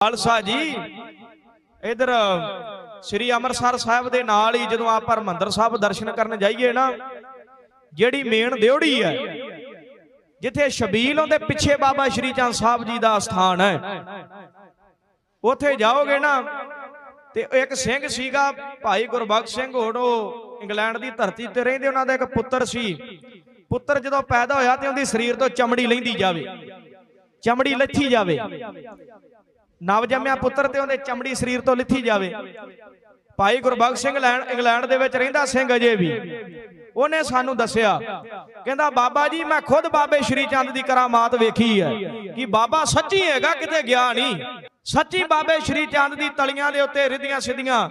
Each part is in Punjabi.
ਖਾਲਸਾ ਜੀ, ਇਧਰ ਸ੍ਰੀ ਅੰਮ੍ਰਿਤਸਰ ਸਾਹਿਬ ਦੇ ਨਾਲ ਹੀ ਜਦੋਂ ਆਪਾਂ ਹਰਮੰਦਰ ਸਾਹਿਬ ਦਰਸ਼ਨ ਕਰਨ ਜਾਈਏ ਨਾ, ਜਿਹੜੀ ਮੇਨ ਦਿਉੜੀ ਹੈ, ਜਿੱਥੇ ਸ਼ਬੀਲ ਉਹਦੇ ਪਿੱਛੇ ਬਾਬਾ ਸ਼੍ਰੀ ਚੰਦ ਸਾਹਿਬ ਜੀ ਦਾ ਸਥਾਨ ਹੈ, ਉੱਥੇ ਜਾਓਗੇ ਨਾ, ਤੇ ਇੱਕ ਸਿੰਘ ਸੀਗਾ ਭਾਈ ਗੁਰਬਖਸ਼ ਸਿੰਘ, ਹੋਣ ਉਹ ਇੰਗਲੈਂਡ ਦੀ ਧਰਤੀ ਤੇ ਰਹਿੰਦੇ, ਉਹਨਾਂ ਦਾ ਇੱਕ ਪੁੱਤਰ ਸੀ, ਪੁੱਤਰ ਜਦੋਂ ਪੈਦਾ ਹੋਇਆ ਤੇ ਉਹਦੀ ਸਰੀਰ ਤੋਂ ਚਮੜੀ ਲੈਂਦੀ ਜਾਵੇ। ਚਮੜੀ ਲੱਥੀ ਜਾਵੇ। ਨਵ ਜੰਮਿਆ ਪੁੱਤਰ ਤੇ ਉਹਦੇ ਚਮੜੀ ਸਰੀਰ ਤੋਂ ਲਿੱਥੀ ਜਾਵੇ। ਭਾਈ ਗੁਰਬਖਸ਼ ਸਿੰਘ ਲੈਣ ਇੰਗਲੈਂਡ ਦੇ ਵਿੱਚ ਰਹਿੰਦਾ ਸਿੰਘ ਅਜੇ ਵੀ। ਉਹਨੇ ਸਾਨੂੰ ਦੱਸਿਆ। ਕਹਿੰਦਾ ਬਾਬਾ ਜੀ ਮੈਂ ਖੁਦ ਬਾਬੇ ਸ਼੍ਰੀ ਚੰਦ ਦੀ ਕਰਾਮਾਤ ਵੇਖੀ ਹੈ ਕਿ ਬਾਬਾ ਸੱਚੀ ਹੈਗਾ ਕਿਤੇ ਗਿਆ ਨਹੀਂ। ਸੱਚੀ ਬਾਬੇ ਸ਼੍ਰੀ ਚੰਦ ਦੀ ਤਲੀਆਂ ਦੇ ਉੱਤੇ ਰਿੱਧੀਆਂ ਸਿੱਧੀਆਂ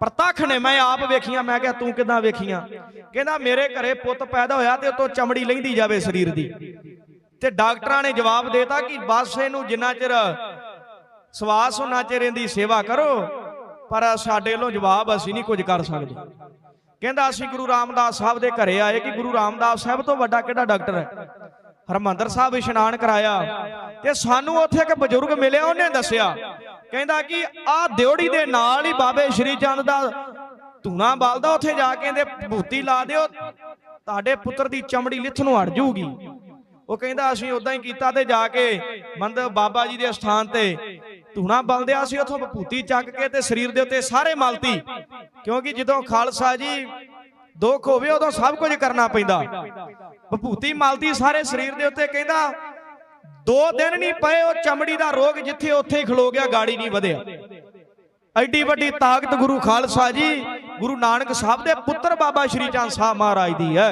ਪ੍ਰਤੱਖ ਨੇ। ਮੈਂ ਆਪ ਵੇਖੀਆਂ। ਮੈਂ ਕਿਹਾ ਤੂੰ ਕਿਦਾਂ ਵੇਖੀਆਂ? ਕਹਿੰਦਾ ਮੇਰੇ ਘਰੇ ਪੁੱਤ ਪੈਦਾ ਹੋਇਆ ਤੇ ਉਤੋਂ ਚਮੜੀ ਲੈਂਦੀ ਜਾਵੇ ਸਰੀਰ ਦੀ। ਤੇ ਡਾਕਟਰਾਂ ਨੇ ਜਵਾਬ ਦੇਤਾ ਕਿ ਬਸ ਇਹਨੂੰ ਜਿੰਨਾ ਚਿਰ ਸਵਾਸ ਉਹਨਾਂ ਚਿਰ ਇਹਦੀ ਸੇਵਾ ਕਰੋ, ਪਰ ਸਾਡੇ ਵੱਲੋਂ ਜਵਾਬ ਅਸੀਂ ਨਹੀਂ ਕੁਝ ਕਰ ਸਕਦੇ। ਕਹਿੰਦਾ ਅਸੀਂ ਗੁਰੂ ਰਾਮਦਾਸ ਸਾਹਿਬ ਦੇ ਘਰੇ ਆਏ ਕਿ ਗੁਰੂ ਰਾਮਦਾਸ ਸਾਹਿਬ ਤੋਂ ਵੱਡਾ ਕਿਹੜਾ ਡਾਕਟਰ ਹੈ? ਹਰਮੰਦਰ ਸਾਹਿਬ ਇਸ਼ਨਾਨ ਕਰਾਇਆ ਤੇ ਸਾਨੂੰ ਉੱਥੇ ਇੱਕ ਬਜ਼ੁਰਗ ਮਿਲਿਆ, ਉਹਨੇ ਦੱਸਿਆ, ਕਹਿੰਦਾ ਕਿ ਆਹ ਦਿਉੜੀ ਦੇ ਨਾਲ ਹੀ ਬਾਬੇ ਸ਼੍ਰੀ ਚੰਦ ਦਾ ਧੂਣਾ ਬਲਦਾ, ਉੱਥੇ ਜਾ ਕੇ ਇਹਦੇ ਭੂਤੀ ਲਾ ਦਿਓ, ਤੁਹਾਡੇ ਪੁੱਤਰ ਦੀ ਚਮੜੀ ਲਿੱਥ ਨੂੰ ਅੜ ਜਾਊਗੀ। ਉਹ ਕਹਿੰਦਾ, ਅਸੀਂ ਉਦਾਂ ਹੀ ਕੀਤਾ ਤੇ ਜਾ ਕੇ ਮੰਦਰ ਬਾਬਾ ਜੀ ਦੇ ਸਥਾਨ ਤੇ ਧੂਣਾ ਬਲਦਿਆ ਸੀ, ਉਥੋਂ ਭੂਤੀ ਚੱਕ ਕੇ ਤੇ ਸਰੀਰ ਦੇ ਉੱਤੇ ਸਾਰੇ ਮਲਤੀ। ਕਿਉਂਕਿ ਜਦੋਂ ਖਾਲਸਾ ਜੀ ਦੁੱਖ ਹੋਵੇ, ਉਦੋਂ ਸਭ ਕੁਝ ਕਰਨਾ ਪੈਂਦਾ। ਭੂਤੀ ਮਲਦੀ ਸਾਰੇ ਸਰੀਰ ਦੇ ਉੱਤੇ ਕਹਿੰਦਾ, ਦੋ ਦਿਨ ਨਹੀਂ ਪਏ, ਉਹ ਚਮੜੀ ਦਾ ਰੋਗ ਜਿੱਥੇ ਉੱਥੇ ਹੀ ਖਲੋ ਗਿਆ, ਗਾੜੀ ਨਹੀਂ ਵਧਿਆ। ਐਡੀ ਵੱਡੀ ਤਾਕਤ ਗੁਰੂ ਖਾਲਸਾ ਜੀ, ਗੁਰੂ ਨਾਨਕ ਸਾਹਿਬ ਦੇ ਪੁੱਤਰ ਬਾਬਾ ਸ਼੍ਰੀ ਚੰਦ ਸਾਹਿਬ ਮਹਾਰਾਜ ਦੀ ਹੈ।